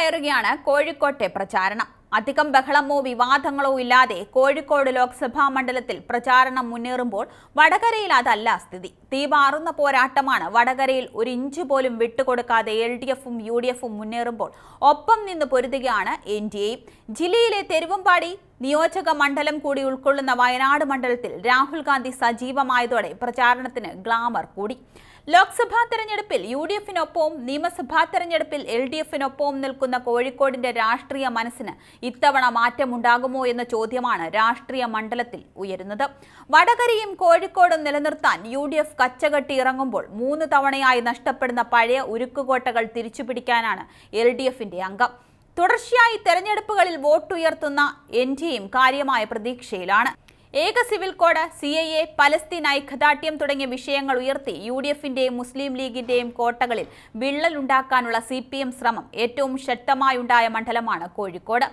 കയറുകയാണ് കോഴിക്കോട്ടെ പ്രചാരണം. അധികം ബഹളമോ വിവാദങ്ങളോ ഇല്ലാതെ കോഴിക്കോട് ലോക്സഭാ മണ്ഡലത്തിൽ പ്രചാരണം മുന്നേറുമ്പോൾ വടകരയിൽ അതല്ല സ്ഥിതി തീപാറുന്ന പോരാട്ടമാണ് വടകരയിൽ ഒരു ഇഞ്ച് പോലും വിട്ടുകൊടുക്കാതെ എൽ ഡി എഫും യു ഡി എഫും മുന്നേറുമ്പോൾ ഒപ്പം നിന്ന് പൊരുതുകയാണ് എൻ ഡി എയും. ജില്ലയിലെ തെരുവമ്പാടി നിയോജക മണ്ഡലം കൂടി ഉൾക്കൊള്ളുന്ന വയനാട് മണ്ഡലത്തിൽ രാഹുൽ ഗാന്ധി സജീവമായതോടെ പ്രചാരണത്തിന് ഗ്ലാമർ കൂടി. ലോക്സഭാ തെരഞ്ഞെടുപ്പിൽ യു ഡി എഫിനൊപ്പവും നിയമസഭാ തെരഞ്ഞെടുപ്പിൽ എൽ ഡി എഫിനൊപ്പവും നിൽക്കുന്ന കോഴിക്കോടിന്റെ രാഷ്ട്രീയ മനസ്സിന് ഇത്തവണ മാറ്റമുണ്ടാകുമോ എന്ന ചോദ്യമാണ് രാഷ്ട്രീയ മണ്ഡലത്തിൽ ഉയരുന്നത്. വടകരയും കോഴിക്കോടും നിലനിർത്താൻ യു ഡി എഫ് കച്ചകെട്ടി ഇറങ്ങുമ്പോൾ മൂന്ന് തവണയായി നഷ്ടപ്പെടുന്ന പഴയ ഉരുക്കുകോട്ടകൾ തിരിച്ചുപിടിക്കാനാണ് എൽ ഡി എഫിന്റെ അംഗം. തുടർച്ചയായി തെരഞ്ഞെടുപ്പുകളിൽ വോട്ടുയർത്തുന്ന എൻ ഡിയും കാര്യമായ പ്രതീക്ഷയിലാണ്. ഏക civil code C I A Palestine ഐക്യദാർഢ്യം തുടങ്ങിയ വിഷയങ്ങൾ ഉയർത്തി യു ഡി എഫിന്റെയും മുസ്ലിം ലീഗിന്റെയും കോട്ടകളിൽ വിള്ളലുണ്ടാക്കാനുള്ള സി പി എം ശ്രമം ഏറ്റവും ശക്തമായുണ്ടായ മണ്ഡലമാണ് കോഴിക്കോട്.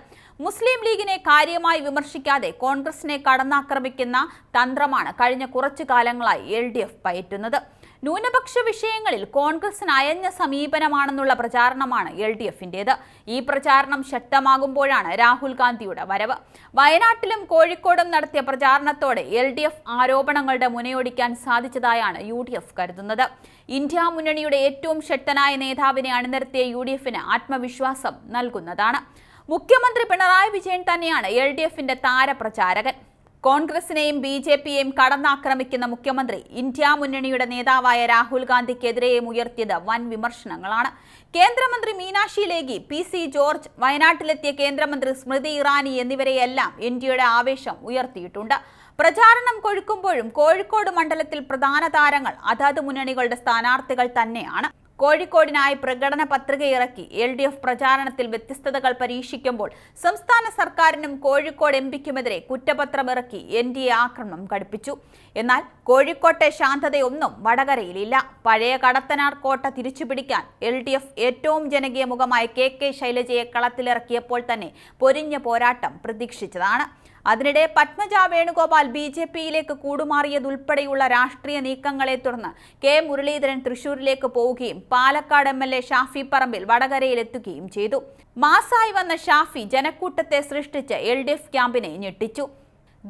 മുസ്ലിം ലീഗിനെ കാര്യമായി വിമർശിക്കാതെ കോൺഗ്രസിനെ കടന്നാക്രമിക്കുന്ന തന്ത്രമാണ് കഴിഞ്ഞ കുറച്ചു കാലങ്ങളായി എൽ ഡി എഫ് പയറ്റുന്നത്. ന്യൂനപക്ഷ വിഷയങ്ങളിൽ കോൺഗ്രസിന് അയഞ്ഞ സമീപനമാണെന്നുള്ള പ്രചാരണമാണ് എൽ ഡി എഫിന്റേത്. ഈ പ്രചാരണം ശക്തമാകുമ്പോഴാണ് രാഹുൽ ഗാന്ധിയുടെ വരവ്. വയനാട്ടിലും കോഴിക്കോടും നടത്തിയ പ്രചാരണത്തോടെ എൽ ഡി എഫ് ആരോപണങ്ങളുടെ മുനയൊടിക്കാൻ സാധിച്ചതായാണ് യു ഡി എഫ് കരുതുന്നത്. ഇന്ത്യ മുന്നണിയുടെ ഏറ്റവും ശക്തനായ നേതാവിനെ അണിനിരത്തിയ യു ഡി എഫിന് ആത്മവിശ്വാസം നൽകുന്നതാണ്. മുഖ്യമന്ത്രി പിണറായി വിജയൻ തന്നെയാണ് എൽ ഡി എഫിന്റെ താരപ്രചാരകൻ. കോൺഗ്രസിനെയും ബി ജെ പിയെയും കടന്നാക്രമിക്കുന്ന മുഖ്യമന്ത്രി ഇന്ത്യ മുന്നണിയുടെ നേതാവായ രാഹുൽ ഗാന്ധിക്കെതിരെയും ഉയർത്തിയത് വൻ വിമർശനങ്ങളാണ്. കേന്ദ്രമന്ത്രി മീനാക്ഷി ലേഖി പി സി ജോർജ് വയനാട്ടിലെത്തിയ കേന്ദ്രമന്ത്രി സ്മൃതി ഇറാനി എന്നിവരെയെല്ലാം ഇന്ത്യയുടെ ആവേശം ഉയർത്തിയിട്ടുണ്ട്. പ്രചാരണം കൊഴുക്കുമ്പോഴും കോഴിക്കോട് മണ്ഡലത്തിൽ പ്രധാന താരങ്ങൾ അതാത് മുന്നണികളുടെ സ്ഥാനാർത്ഥികൾ തന്നെയാണ്. കോഴിക്കോടിനായി പ്രകടന പത്രിക ഇറക്കി. എൽ ഡി എഫ് പ്രചാരണത്തിൽ വ്യത്യസ്തതകൾ പരീക്ഷിക്കുമ്പോൾ സംസ്ഥാന സർക്കാരിനും കോഴിക്കോട് എം പിക്കുമെതിരെ കുറ്റപത്രമിറക്കി എൻ ഡി എ ആക്രമണം ഘടിപ്പിച്ചു. എന്നാൽ കോഴിക്കോട്ടെ ശാന്തതയൊന്നും വടകരയിലില്ല. പഴയ കടത്തനാർ കോട്ട തിരിച്ചുപിടിക്കാൻ എൽ ഡി എഫ് ഏറ്റവും ജനകീയ മുഖമായ കെ കെ ശൈലജയെ കളത്തിലിറക്കിയപ്പോൾ തന്നെ പൊരിഞ്ഞ പോരാട്ടം പ്രതീക്ഷിച്ചതാണ്. അതിനിടെ പത്മജ വേണുഗോപാൽ ബി ജെ പിയിലേക്ക് കൂടുമാറിയതുൾപ്പെടെയുള്ള രാഷ്ട്രീയ നീക്കങ്ങളെ തുടർന്ന് കെ മുരളീധരൻ തൃശൂരിലേക്ക് പോവുകയും Palakkad M L A Shafi Parambil വടകരയിലെത്തുകയും ചെയ്തു. മാസായി വന്ന ഷാഫി ജനക്കൂട്ടത്തെ സൃഷ്ടിച്ച് എൽ ഡി എഫ് ക്യാമ്പിനെ ഞെട്ടിച്ചു.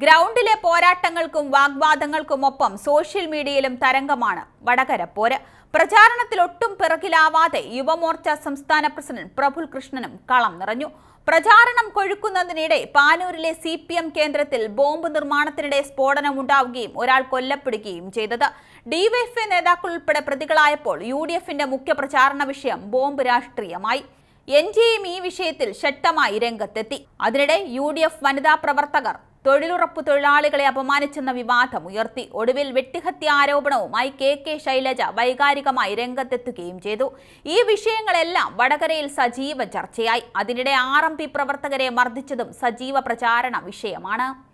ഗ്രൗണ്ടിലെ പോരാട്ടങ്ങൾക്കും വാഗ്വാദങ്ങൾക്കുമൊപ്പം സോഷ്യൽ മീഡിയയിലും തരംഗമാണ് വടകര പോര്. പ്രചാരണത്തിൽ ഒട്ടും പിറകിലാവാതെ യുവമോർച്ച സംസ്ഥാന പ്രസിഡന്റ് പ്രഫുൽ കൃഷ്ണനും കളം നിറഞ്ഞു. പ്രചാരണം കൊഴുക്കുന്നതിനിടെ പാനൂരിലെ സി പി എം കേന്ദ്രത്തിൽ ബോംബ് നിർമ്മാണത്തിനിടെ സ്ഫോടനം ഉണ്ടാവുകയും ഒരാൾ കൊല്ലപ്പെടുകയും ചെയ്തത്. ഡിവൈഎഫ്ഐ നേതാക്കൾ ഉൾപ്പെടെ പ്രതികളായപ്പോൾ യു ഡി എഫിന്റെ മുഖ്യ പ്രചാരണ വിഷയം ബോംബ് രാഷ്ട്രീയമായി. എൻ ഡി എയും ഈ വിഷയത്തിൽ ശക്തമായി രംഗത്തെത്തി. അതിനിടെ യു ഡി എഫ് വനിതാ പ്രവർത്തകർ തൊഴിലുറപ്പ് തൊഴിലാളികളെ അപമാനിച്ചെന്ന വിവാദം ഉയർത്തി. ഒടുവിൽ വെട്ടിഹത്യ ആരോപണവുമായി കെ കെ ശൈലജ വൈകാരികമായി രംഗത്തെത്തുകയും ചെയ്തു. ഈ വിഷയങ്ങളെല്ലാം വടകരയിൽ സജീവ ചർച്ചയായി. അതിനിടെ ആർ എം പി പ്രവർത്തകരെ മർദ്ദിച്ചതും സജീവ പ്രചാരണ വിഷയമാണ്.